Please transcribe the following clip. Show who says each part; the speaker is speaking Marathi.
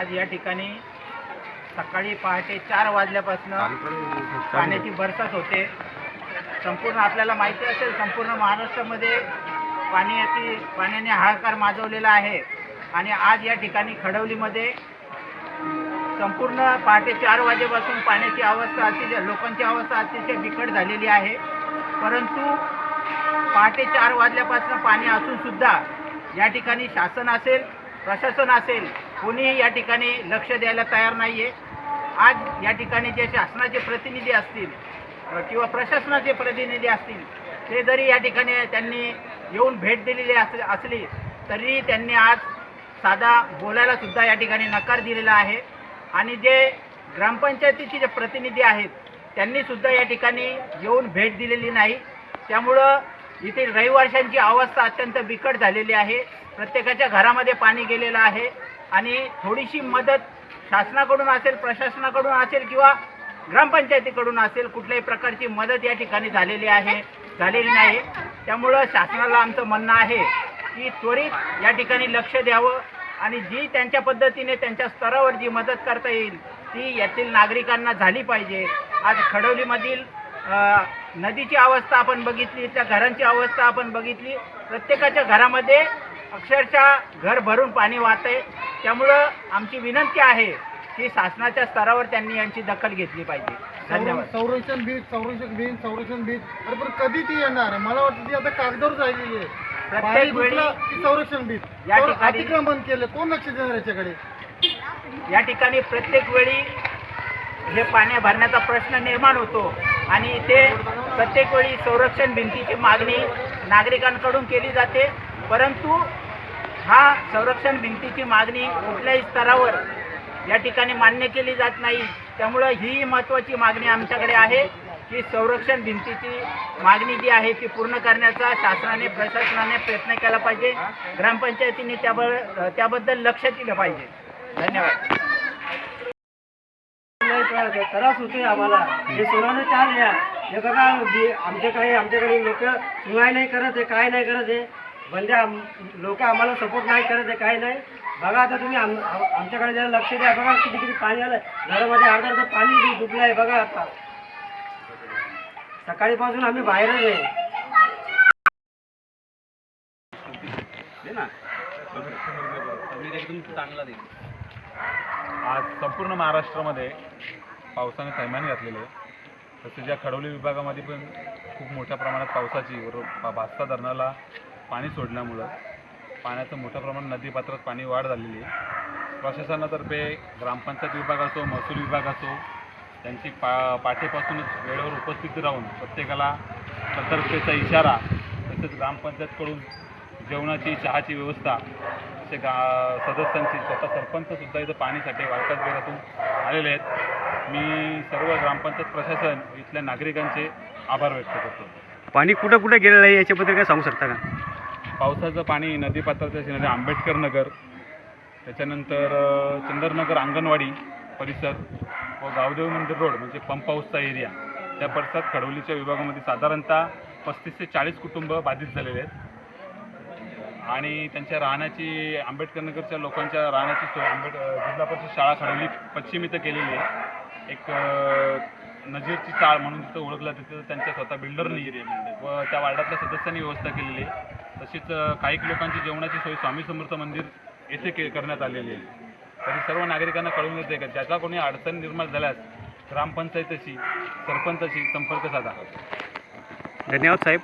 Speaker 1: आज या ठिकाणी सकाळी पहाटे चार वाजल्यापासून पाण्याची बरसात होते. संपूर्ण आपल्याला माहिती असेल संपूर्ण महाराष्ट्रामध्ये पाण्याची पाण्याने हाहाकार माजवलेला आहे. आणि आज या ठिकाणी खडवलीमध्ये संपूर्ण पहाटे चार वाजेपासून पाण्याची अवस्था अतिशय लोकांची अवस्था अतिशय बिकट झालेली आहे. परंतु पहाटे चार वाजल्यापासून पाणी असून सुद्धा या ठिकाणी शासन असेल प्रशासन असेल कोणीही या ठिकाणी लक्ष द्यायला तयार नाही आहे आज या ठिकाणी जे शासनाचे प्रतिनिधी असतील किंवा प्रशासनाचे प्रतिनिधी असतील ते जरी या ठिकाणी त्यांनी येऊन भेट दिलेली अस असली तरी त्यांनी आज साधा बोलायला सुद्धा या ठिकाणी नकार दिलेला आहे. आणि जे ग्रामपंचायतीचे जे प्रतिनिधी आहेत त्यांनी सुद्धा या ठिकाणी येऊन भेट दिलेली नाही. त्यामुळं येथील रहिवाशांची अवस्था अत्यंत बिकट झालेली आहे. प्रत्येकाच्या घरामध्ये पाणी गेलेलं आहे. आणि थोडीशी मदत शासनाकडून असेल प्रशासनाकडून असेल किंवा ग्रामपंचायतीकडून असेल कुठल्याही प्रकारची मदत या ठिकाणी झालेली आहे झालेली नाही. त्यामुळं शासनाला आमचं म्हणणं आहे की त्वरित या ठिकाणी लक्ष द्यावं आणि जी त्यांच्या पद्धतीने त्यांच्या स्तरावर जी मदत करता येईल ती यातील नागरिकांना झाली पाहिजे. आज खडवलीमधील नदीची अवस्था आपण बघितली त्या घरांची अवस्था आपण बघितली. प्रत्येकाच्या घरामध्ये अक्षरशः घर भरून पाणी वाहतंय. त्यामुळं आमची विनंती आहे की शासनाच्या स्तरावर त्यांनी यांची दखल घेतली पाहिजे. धन्यवाद.
Speaker 2: संरक्षण भीत संरक्षण भीत संरक्षण भीत. अरे पण कधी ती येणार? आहे मला वाटतं ती आता कागदावर राहिलेली आहे.
Speaker 1: प्रत्येक वेळी
Speaker 2: की संरक्षण भीत.
Speaker 1: या
Speaker 2: तर
Speaker 1: ठिकाणी-
Speaker 2: अतिक्रमण केलं. कोण लक्ष देणार याच्याकडे?
Speaker 1: या ठिकाणी प्रत्येक वेळी हे पाण्या भरण्याचा प्रश्न निर्माण होतो. आणि इथे प्रत्येक वेळी संरक्षण भिंतीची मागणी नागरिकांकडून केली जाते. परंतु हा संरक्षण भिंतीची मागणी कुठल्याही स्तरावर या ठिकाणी मान्य केली जात नाही. त्यामुळं ही महत्त्वाची मागणी आमच्याकडे आहे की संरक्षण भिंतीची मागणी जी आहे ती पूर्ण करण्याचा शासनाने प्रशासनाने प्रयत्न केला पाहिजे. ग्रामपंचायतीने त्याब त्याबद्दल लक्ष दिलं पाहिजे. धन्यवाद.
Speaker 3: नाही त्रास होतोय आम्हाला. हे सोडवणं चाल या. हे बघा आमच्या आमच्याकडे आमच्याकडे लोक सुनाय नाही करत आहे काय नाही करत आहे म्हणजे लोक आम्हाला सपोर्ट नाही करत आहे काय नाही. बघा आता तुम्ही आम आमच्याकडे जरा लक्ष द्या. बघा किती किती पाणी आलं. घरामध्ये अर्धा पाणी दुखलं डुबलं आहे. बघा आता. सकाळीपासून आम्ही बाहेरच आहे.
Speaker 4: आज संपूर्ण महाराष्ट्रामध्ये पावसाने थैमान घातलेले आहे. तसेच या खडवली विभागामध्ये पण खूप मोठ्या प्रमाणात पावसाची व भास्ता धरणाला पाणी सोडल्यामुळं पाण्याचं मोठ्या प्रमाणात नदीपात्रात पाणी वाढ झालेली आहे. प्रशासनातर्फे ग्रामपंचायत विभाग असो महसूल विभाग असो त्यांची पा पाठीपासूनच वेळेवर उपस्थित राहून प्रत्येकाला सतर्कतेचा इशारा तसेच ग्रामपंचायतकडून जेवणाची चहाची व्यवस्था असे गा सदस्यांची स्वतः सरपंचसुद्धा इथं पाणीसाठी वाळकाच बेरातून आलेले आहेत. मी सर्व ग्रामपंचायत प्रशासन इथल्या नागरिकांचे आभार व्यक्त करतो.
Speaker 3: पाणी कुठं कुठं गेलेलं आहे याच्याबद्दल काय सांगू शकता का?
Speaker 4: पावसाचं पाणी नदीपात्राच्या शेजारी आंबेडकर नगर त्याच्यानंतर अ, चंदरनगर अंगणवाडी परिसर व गावदेव मंदिर रोड म्हणजे पंप हाऊसचा एरिया त्या परिसरात खडवलीच्या विभागामध्ये साधारणतः पस्तीस ते चाळीस कुटुंब बाधित झालेले आहेत. आणि त्यांच्या राहण्याची आंबेडकरनगरच्या लोकांच्या राहण्याची सोय आंबेड जिल्हा परिषद शाळा खडवली पश्चिम इथं केलेली आहे. एक नजीरची चाळ म्हणून तिथं ओळखलं तिथं त्यांच्या स्वतः बिल्डरनी व त्या वार्डातल्या सदस्यांनी व्यवस्था केलेली आहे. तसेच काही लोकांची जेवणाची सोय स्वामी समर्थ मंदिर येथे के करण्यात आलेली आहे. तरी सर्व नागरिकांना कळून येते का? ज्याचा कोणी अडचण निर्माण झाल्यास ग्रामपंचायतीशी सरपंचाशी संपर्क साधा.
Speaker 3: धन्यवाद साहेब.